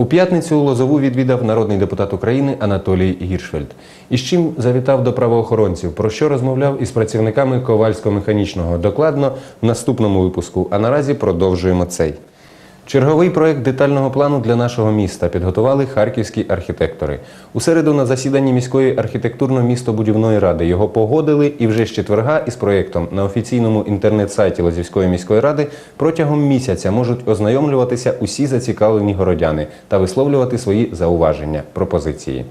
У п'ятницю Лозову відвідав народний депутат України Анатолій Гіршфельд. Із чим завітав до правоохоронців, про що розмовляв із працівниками ковальсько-механічного докладно в наступному випуску. А наразі продовжуємо цей. Черговий проект детального плану для нашого міста підготували харківські архітектори. У середу на засіданні міської архітектурно-містобудівної ради його погодили і вже з четверга із проєктом на офіційному інтернет-сайті Лозівської міської ради протягом місяця можуть ознайомлюватися усі зацікавлені городяни та висловлювати свої зауваження, пропозиції.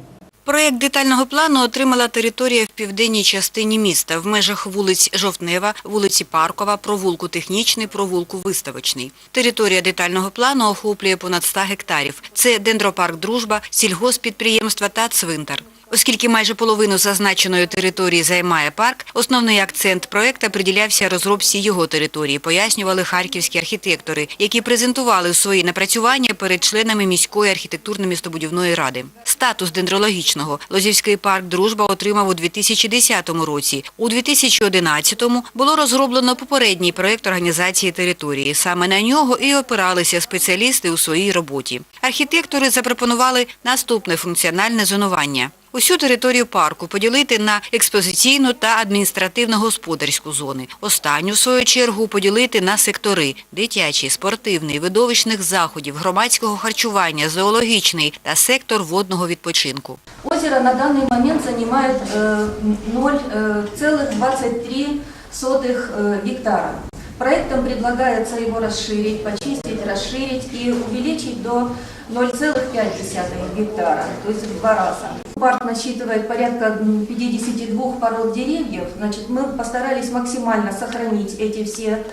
Проєкт детального плану отримала територія в південній частині міста в межах вулиць Жовтнева, вулиці Паркова, провулку Технічний, провулку Виставочний. Територія детального плану охоплює понад 100 гектарів. Це дендропарк «Дружба», сільгоспідприємства та цвинтар. Оскільки майже половину зазначеної території займає парк, основний акцент проекта приділявся розробці його території, пояснювали харківські архітектори, які презентували свої напрацювання перед членами міської архітектурно-містобудівної ради. Статус дендрологічного Лозівський парк «Дружба» отримав у 2010 році. У 2011-му було розроблено попередній проект організації території. Саме на нього і опиралися спеціалісти у своїй роботі. Архітектори запропонували наступне функціональне зонування. Усю територію парку поділити на експозиційну та адміністративно-господарську зони. Останню, в свою чергу, поділити на сектори – дитячий, спортивний, видовищних заходів, громадського харчування, зоологічний та сектор водного відпочинку. Озеро на данный момент занимает э, 0,23 э, гектара. Проектом предлагается его расширить, почистить, расширить и увеличить до 0,5 гектара, то есть в два раза. Парк насчитывает порядка м, 52 пород деревьев, значит, мы постарались максимально сохранить эти все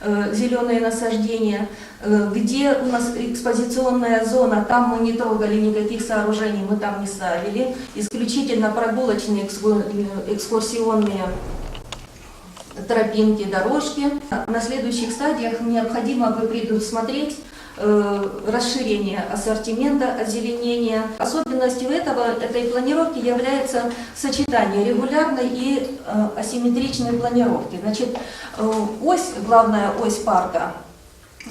э, зеленые насаждения. Э, Где у нас экспозиционная зона, там мы не трогали никаких сооружений, мы там не ставили. Исключительно прогулочные э, экскурсионные тропинки, дорожки. На следующих стадиях необходимо бы предусмотреть расширение ассортимента, озеленение. Особенностью этого, этой планировки является сочетание регулярной и э, асимметричной планировки. Значит, э, ось, главная ось парка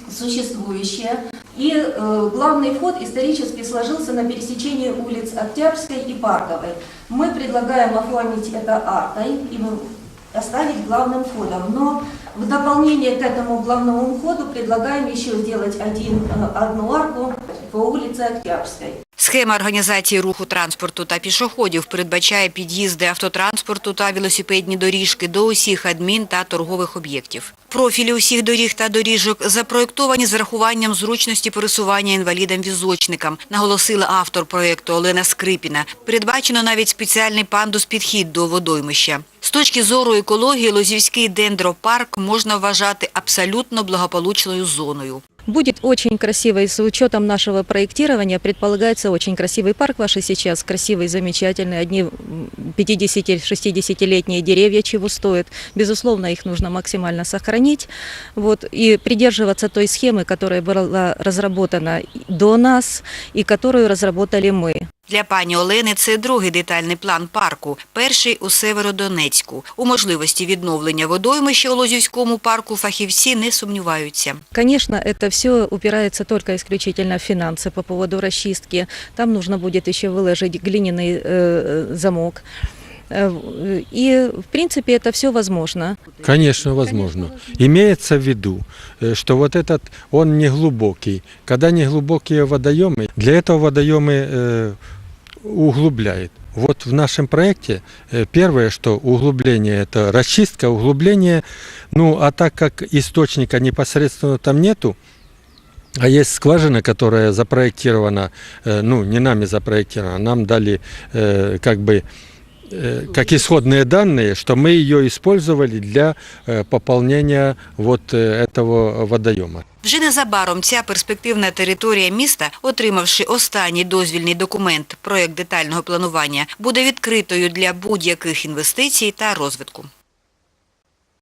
существующая. И э, главный вход исторически сложился на пересечении улиц Октябрьской и Парковой. Мы предлагаем оформить это аркой и ну, оставить главным входом. Но в дополнение к этому главному входу предлагаем еще сделать один, э, одну арку по улице Октябрьской. Схема організації руху транспорту та пішоходів передбачає під'їзди автотранспорту та велосипедні доріжки до усіх адмін та торгових об'єктів. Профілі усіх доріг та доріжок запроєктовані з врахуванням зручності пересування інвалідам-візочникам, наголосила автор проєкту Олена Скрипіна. Передбачено навіть спеціальний пандус-підхід до водоймища. З точки зору екології Лозівський дендропарк можна вважати абсолютно благополучною зоною. Будет очень красивый, с учетом нашего проектирования. Предполагается очень красивый парк ваш и сейчас, красивый, замечательный, одни м, 50-60-летние деревья чего стоят. Безусловно, их нужно максимально сохранить. Вот, и придерживаться той схемы, которая была разработана до нас и которую разработали мы. Для пані Олени це другий детальний план парку, перший у Северодонецьку. У можливості відновлення водоймища у Лозівському парку фахівці не сумніваються. Конечно, это все упирается только исключительно в финансы по поводу расчистки. Там нужно будет еще выложить глиняный э, замок. Э, И, в принципе, это все возможно. Конечно, возможно. Имеется в виду, э, что вот этот, он не глубокий. Когда не глубокие водоемы, для этого водоемы э, углубляет. Вот в нашем проекте э, первое, что углубление, это расчистка, углубление. Ну, а так как источника непосредственно там нету, а есть скважина, которая запроектирована, э, ну, не нами запроектирована, нам дали э, как бы э, как исходные данные, что мы ее использовали для э, пополнения вот э, этого водоема. Вже незабаром ця перспективна територія міста, отримавши останній дозвільний документ, проєкт детального планування, буде відкритою для будь-яких інвестицій та розвитку.